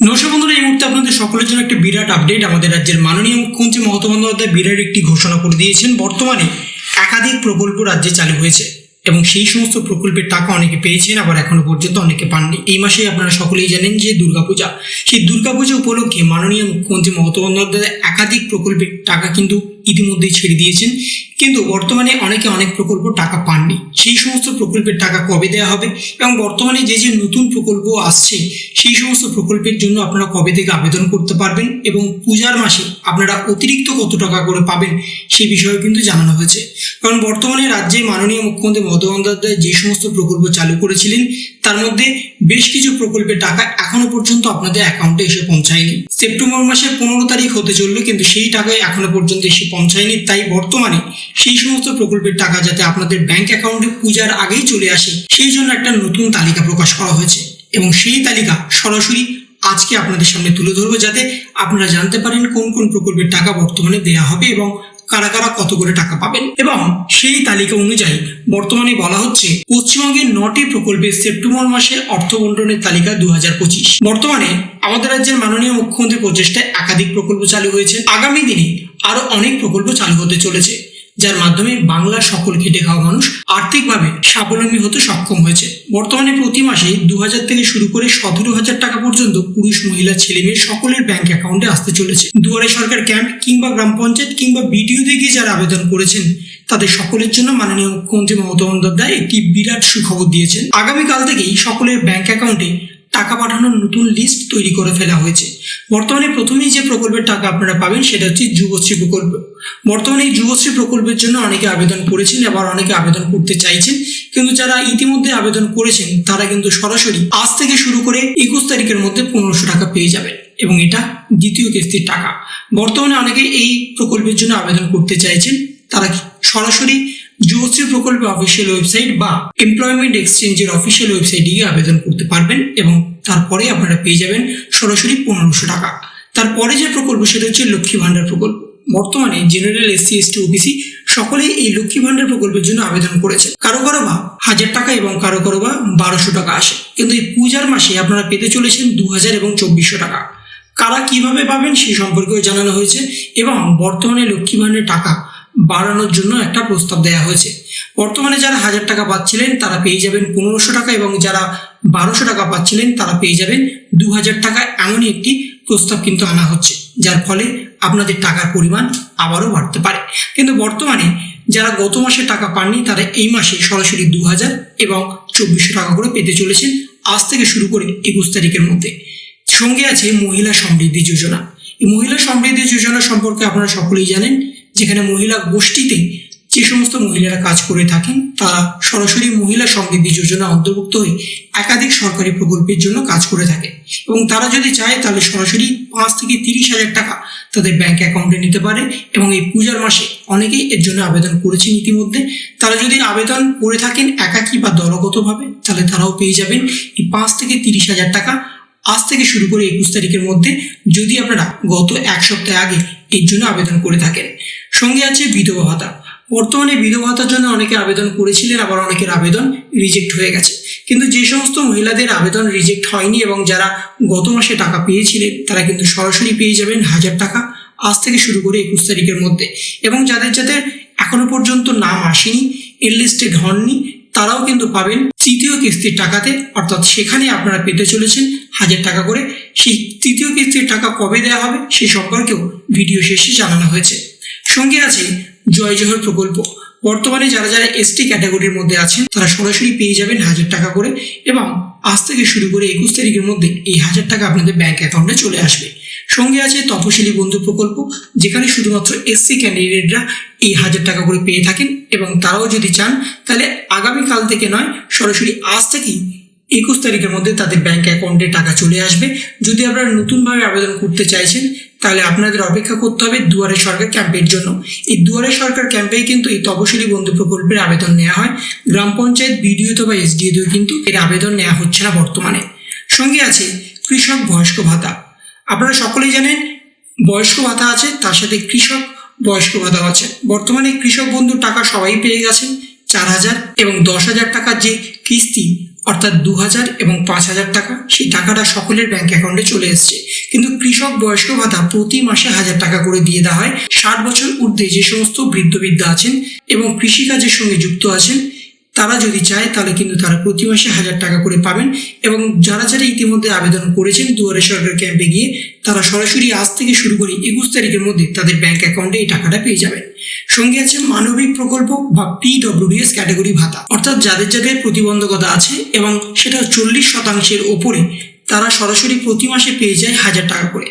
নমস্কার বন্ধুরা, এই মুহূর্তে আপনাদের সকলের জন্য একটা বিরাট আপডেট আমাদের রাজ্যের মাননীয় মুখ্যমন্ত্রী মমতা বন্দ্যোপাধ্যায় বিরাট একটি ঘোষণা করে দিয়েছেন। বর্তমানে একাধিক প্রকল্প রাজ্যে চালু হয়েছে এবং সেই সমস্ত প্রকল্পের টাকা অনেকে পেয়েছেন, আবার এখনও পর্যন্ত অনেকে পাননি। এই মাসে আপনারা সকলেই জানেন যে দুর্গাপূজা। সেই দুর্গাপূজা উপলক্ষে মাননীয় মুখ্যমন্ত্রী মমতা বন্দ্যোপাধ্যায় একাধিক প্রকল্পের টাকা কিন্তু ইতিমধ্যেই ছেড়ে দিয়েছেন। কিন্তু বর্তমানে অনেকে অনেক প্রকল্প টাকা পাননি। সেই সমস্ত প্রকল্পের টাকা কবে দেওয়া হবে এবং বর্তমানে যে যে নতুন প্রকল্প আসছে, সেই সমস্ত প্রকল্পের জন্য আপনারা কবে থেকে আবেদন করতে পারবেন এবং পূজার মাসে আপনারা অতিরিক্ত কত টাকা করে পাবেন সেই বিষয়ে কিন্তু জানানো হয়েছে। কারণ বর্তমানে রাজ্যে মাননীয় মুখ্যমন্ত্রী মমতা বন্দ্যোপাধ্যায় যে সমস্ত প্রকল্প চালু করেছিলেন, তার মধ্যে বেশ কিছু প্রকল্পের টাকা এখনও পর্যন্ত আপনাদের অ্যাকাউন্টে এসে পৌঁছায়নি। সেপ্টেম্বর মাসের পনেরো তারিখ হতে চলল, কিন্তু সেই টাকায় এখনও পর্যন্ত এসে পৌঁছায়নি, তাই বর্তমানে সেই সমস্ত প্রকল্পের টাকা যাতে আপনাদের ব্যাংক অ্যাকাউন্টে পূজার আগেই চলে আসে, সেই জন্য একটা নতুন তালিকা প্রকাশ করা হয়েছে। এবং সেই তালিকা সরাসরি আজকে আপনাদের সামনে তুলে ধরবো, যাতে আপনারা জানতে পারেন কোন কোন প্রকল্পের টাকা বর্তমানে দেওয়া হবে এবং কারা কারা কত করে টাকা পাবেন। এবং সেই তালিকা অনুযায়ী বর্তমানে বলা হচ্ছে, পশ্চিমবঙ্গের নটি প্রকল্পের সেপ্টেম্বর মাসে অর্থ বন্টনের তালিকা দুই হাজার পঁচিশ। বর্তমানে আমাদের রাজ্যের মাননীয় মুখ্যমন্ত্রী প্রচেষ্টায় একাধিক প্রকল্প চালু হয়েছে। আগামী দিনে আরও অনেক প্রকল্প চালু হতে চলেছে, যার মাধ্যমে বাংলার সকল খেটে খাওয়া মানুষ আর্থিকভাবে স্বাবলম্বী হতে সক্ষম হয়েছে। বর্তমানে প্রতি মাসে দু হাজার থেকে শুরু করে সতেরো হাজার টাকা পর্যন্ত পুরুষ মহিলা ছেলে মেয়ে সকলের ব্যাংক অ্যাকাউন্টে আসতে চলেছে। দুয়ারে সরকার ক্যাম্প কিংবা গ্রাম পঞ্চায়েত কিংবা বিডিও বিডিওতে গিয়ে যারা আবেদন করেছেন, তাদের সকলের জন্য মাননীয় মুখ্যমন্ত্রী মমতা বন্দ্যোপাধ্যায় একটি বিরাট সুখবর দিয়েছেন। আগামীকাল থেকেই সকলের ব্যাংক অ্যাকাউন্টে টাকা পাঠানোর নতুন লিস্ট তৈরি করে ফেলা হয়েছে। বর্তমানে প্রথমেই যে প্রকল্পের টাকা আপনারা পাবেন সেটা হচ্ছে যুবশ্রী প্রকল্প। বর্তমানে এই যুবশ্রী প্রকল্পের জন্য অনেকে আবেদন করেছেন, আবার অনেকে আবেদন করতে চাইছেন। কিন্তু যারা ইতিমধ্যে আবেদন করেছেন, তারা কিন্তু সরাসরি আজ থেকে শুরু করে একুশ তারিখের মধ্যে পনেরোশো টাকা পেয়ে যাবেন এবং এটা দ্বিতীয় কিস্তির টাকা। বর্তমানে অনেকে এই প্রকল্পের জন্য আবেদন করতে চাইছেন, তারা সরাসরি যুবশ্রী প্রকল্পে অফিসিয়াল ওয়েবসাইট বা এমপ্লয়মেন্ট এক্সচেঞ্জের অফিসিয়াল ওয়েবসাইটে গিয়ে আবেদন করতে পারবেন এবং তারপরে আপনারা পেয়ে যাবেন সরাসরি পনেরোশো টাকা। তারপরে যে প্রকল্প, সেটা হচ্ছে লক্ষ্মী ভাণ্ডার প্রকল্প। বর্তমানে জেনারেল এসসি এসটি ওবিসি সকলেই এই লক্ষ্মী ভাণ্ডার প্রকল্পের জন্য আবেদন করেছে। কারও কারও বা হাজার টাকা এবং কারও কারও বা বারোশো টাকা আসে। কিন্তু এই পূজার মাসে আপনারা পেতে চলেছেন দু হাজার এবং চব্বিশশো টাকা। কারা কীভাবে পাবেন সেই সম্পর্কেও জানানো হয়েছে এবং বর্তমানে লক্ষ্মী ভাণ্ডারের টাকা বাড়ানোর জন্য একটা প্রস্তাব দেওয়া হয়েছে। বর্তমানে যারা হাজার টাকা পাচ্ছিলেন, তারা পেয়ে যাবেন পনেরোশো টাকা এবং যারা বারোশো টাকা পাচ্ছিলেন, তারা পেয়ে যাবেন দু হাজার টাকা এমনই একটি প্রস্তাব কিন্তু আনা হচ্ছে, যার ফলে আপনাদের টাকার পরিমাণ আবারও বাড়তে পারে। কিন্তু বর্তমানে যারা গত মাসে টাকা পাননি, তারা এই মাসে সরাসরি দু হাজার এবং চব্বিশশো টাকা করে পেতে চলেছেন, আজ থেকে শুরু করে একুশ তারিখের মধ্যে। সঙ্গে আছে মহিলা সমৃদ্ধি যোজনা। এই মহিলা সমৃদ্ধি যোজনা সম্পর্কে আপনারা সকলেই জানেন। যেখানে মহিলা গোষ্ঠীতে যে সমস্ত মহিলারা কাজ করে থাকেন, তারা সরাসরি মহিলা সমৃদ্ধি যোজনা অন্তর্ভুক্ত হয়ে একাধিক সরকারি প্রকল্পের জন্য কাজ করে থাকে। এবং তারা যদি চায়, তাহলে সরাসরি পাঁচ থেকে তিরিশ হাজার টাকা তাদের ব্যাংক অ্যাকাউন্টে নিতে পারে এবং এই পূজার মাসে অনেকেই এর জন্য আবেদন করেছেন ইতিমধ্যে। তারা যদি আবেদন করে থাকেন একাকী বা দলগতভাবে, তাহলে তারাও পেয়ে যাবেন এই পাঁচ থেকে তিরিশ হাজার টাকা। আজ থেকে শুরু করে একুশ তারিখের মধ্যে যদি আপনারা গত এক সপ্তাহ আগে এর জন্য আবেদন করে থাকেন। সঙ্গে আছে বিধবা ভাতা। বর্তমানে বিধবা ভাতার জন্য অনেকে আবেদন করেছিলেন, আবার অনেকের আবেদন রিজেক্ট হয়ে গেছে। কিন্তু যে সমস্ত মহিলাদের আবেদন রিজেক্ট হয়নি এবং যারা গত মাসে টাকা পেয়েছিলেন, তারা কিন্তু সরাসরি পেয়ে যাবেন হাজার টাকা আজ থেকে শুরু করে একুশ তারিখের মধ্যে। এবং যাদের যাদের এখনও পর্যন্ত নাম আসেনি এনলিস্টেড হননি তারাও কিন্তু পাবেন তৃতীয় কিস্তির টাকাতে। অর্থাৎ সেখানে আপনারা পেতে চলেছেন হাজার টাকা করে। সেই তৃতীয় কিস্তির টাকা কবে দেওয়া হবে, সে সম্পর্কেও ভিডিও শেষে জানানো হয়েছে। সঙ্গে আছে জয় জহর প্রকল্প। বর্তমানে যারা যারা এসটি ক্যাটাগরির মধ্যে আছেন, তারা সরাসরি পেয়ে যাবেন হাজার টাকা করে এবং আজ থেকে শুরু করে একুশ তারিখের মধ্যে এই হাজার টাকা আপনাদের ব্যাংক অ্যাকাউন্টে চলে আসবে। সঙ্গে আছে তপশিলি বন্ধু প্রকল্প, যেখানে শুধুমাত্র এসসি ক্যান্ডিডেটরা এই হাজার টাকা করে পেয়ে থাকেন এবং তারাও যদি চান, তাহলে আগামীকাল থেকে নয়, সরাসরি আজ থেকেই একুশ তারিখের মধ্যে তাদের ব্যাংক অ্যাকাউন্টে টাকা চলে আসবে। যদি আপনারা নতুনভাবে আবেদন করতে চাইছেন, তাহলে আপনাদের অপেক্ষা করতে হবে দুয়ারে সরকার ক্যাম্পের জন্য। এই দুয়ারে সরকার ক্যাম্পেই কিন্তু এই তপশিলি বন্ধু প্রকল্পের আবেদন নেওয়া হয়। গ্রাম পঞ্চায়েত বিডিও বিডিওতে বা এসডিওতেও কিন্তু এর আবেদন নেওয়া হচ্ছে না বর্তমানে। সঙ্গে আছে কৃষক বয়স্ক ভাতা। আপনারা সকলেই জানেন বয়স্ক ভাতা আছে, তার সাথে কৃষক বয়স্ক ভাতাও আছে। বর্তমানে কৃষক বন্ধুর টাকা সবাই পেয়ে গেছেন চার হাজার এবং দশ হাজার টাকার যে কিস্তি অর্থাৎ দু হাজার এবং পাঁচ হাজার টাকা, সেই টাকাটা সকলের ব্যাংক অ্যাকাউন্টে চলে এসছে। কিন্তু কৃষক বয়স্ক ভাতা প্রতি মাসে হাজার টাকা করে দিয়ে দেওয়া হয়। ষাট বছর ঊর্ধ্বে যে সমস্ত বৃদ্ধ বৃদ্ধা আছেন এবং কৃষিকাজের সঙ্গে যুক্ত আছেন তারা যদি চায়, তাহলে কিন্তু তারা প্রতি মাসে হাজার টাকা করে পাবেন এবং যারা যারা ইতিমধ্যে আবেদন করেছেন দুয়ারে সরকার ক্যাম্পে গিয়ে, তারা সরাসরি আজ থেকে শুরু করে একুশ তারিখের মধ্যে তাদের ব্যাংক অ্যাকাউন্টে এই টাকাটা পেয়ে যাবেন। সঙ্গে আছে মানবিক প্রকল্প বা পিডব্লিউডিএস ক্যাটাগরি ভাতা। অর্থাৎ যাদের যাদের প্রতিবন্ধকতা আছে এবং সেটা চল্লিশ শতাংশের ওপরে, তারা সরাসরি প্রতি মাসে পেয়ে যায় হাজার টাকা করে।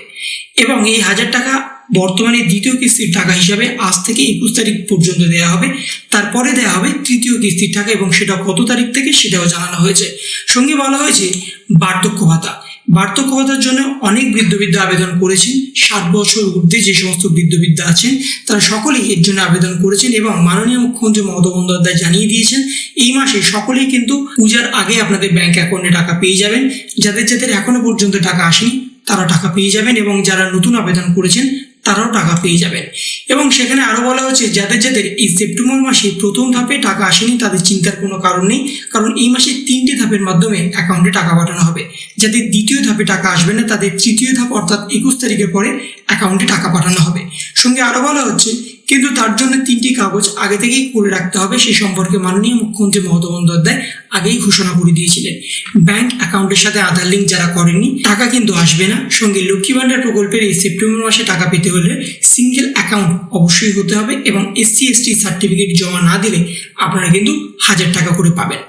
এবং এই হাজার টাকা বর্তমানে দ্বিতীয় কিস্তির টাকা হিসাবে আজ থেকে একুশ তারিখ পর্যন্ত দেওয়া হবে। তারপরে দেওয়া হবে তৃতীয় কিস্তির টাকা এবং সেটা কত তারিখ থেকে সেটাও জানানো হয়েছে। সঙ্গে বলা হয়েছে বার্ধক্য ভাতা। বার্ধক্য ভাতার জন্য অনেক বৃদ্ধ বৃদ্ধ আবেদন করেছেন। ষাট বছর ঊর্ধ্বে যে সমস্ত বৃদ্ধ বৃদ্ধা আছেন, তারা সকলেই এর জন্য আবেদন করেছেন এবং মাননীয় মুখ্যমন্ত্রী মমতা বন্দ্যোপাধ্যায় জানিয়ে দিয়েছেন, এই মাসে সকলেই কিন্তু পূজার আগে আপনাদের ব্যাংক অ্যাকাউন্টে টাকা পেয়ে যাবেন। যাদের যাদের এখনও পর্যন্ত টাকা আসেনি, তারা টাকা পেয়ে যাবেন এবং যারা নতুন আবেদন করেছেন তারাও টাকা পেয়ে যাবেন। এবং সেখানে আরও বলা হচ্ছে যাদের যাদের এই সেপ্টেম্বর মাসে প্রথম ধাপে টাকা আসেনি, তাদের চিন্তার কোনো কারণ নেই। কারণ এই মাসে তিনটি ধাপের মাধ্যমে অ্যাকাউন্টে টাকা পাঠানো হবে। যাদের দ্বিতীয় ধাপে টাকা আসবে না, তাদের তৃতীয় ধাপ অর্থাৎ একুশ তারিখের পরে অ্যাকাউন্টে টাকা পাঠানো হবে। সঙ্গে আরও বলা হচ্ছে, কিন্তু তার জন্য তিনটি কাগজ আগে থেকেই করে রাখতে হবে। সেই সম্পর্কে মাননীয় মুখ্যমন্ত্রী মমতা বন্দ্যোপাধ্যায় আগেই ঘোষণা করে দিয়েছিলেন। ব্যাংক অ্যাকাউন্টের সাথে আধার লিঙ্ক যারা করেননি, টাকা কিন্তু আসবে না। সঙ্গে লক্ষ্মী ভাণ্ডার প্রকল্পের এই সেপ্টেম্বর মাসে টাকা পেতে হলে সিঙ্গেল অ্যাকাউন্ট অবশ্যই হতে হবে এবং এসসি এসটি সার্টিফিকেট জমা না দিলে আপনারা কিন্তু হাজার টাকা করে পাবেন।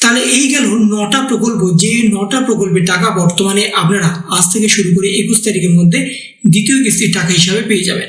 তাহলে এই গেল নটা প্রকল্প। যে নটা প্রকল্পের টাকা বর্তমানে আপনারা আজ থেকে শুরু করে একুশ তারিখের মধ্যে দ্বিতীয় কিস্তির টাকা হিসাবে পেয়ে যাবেন।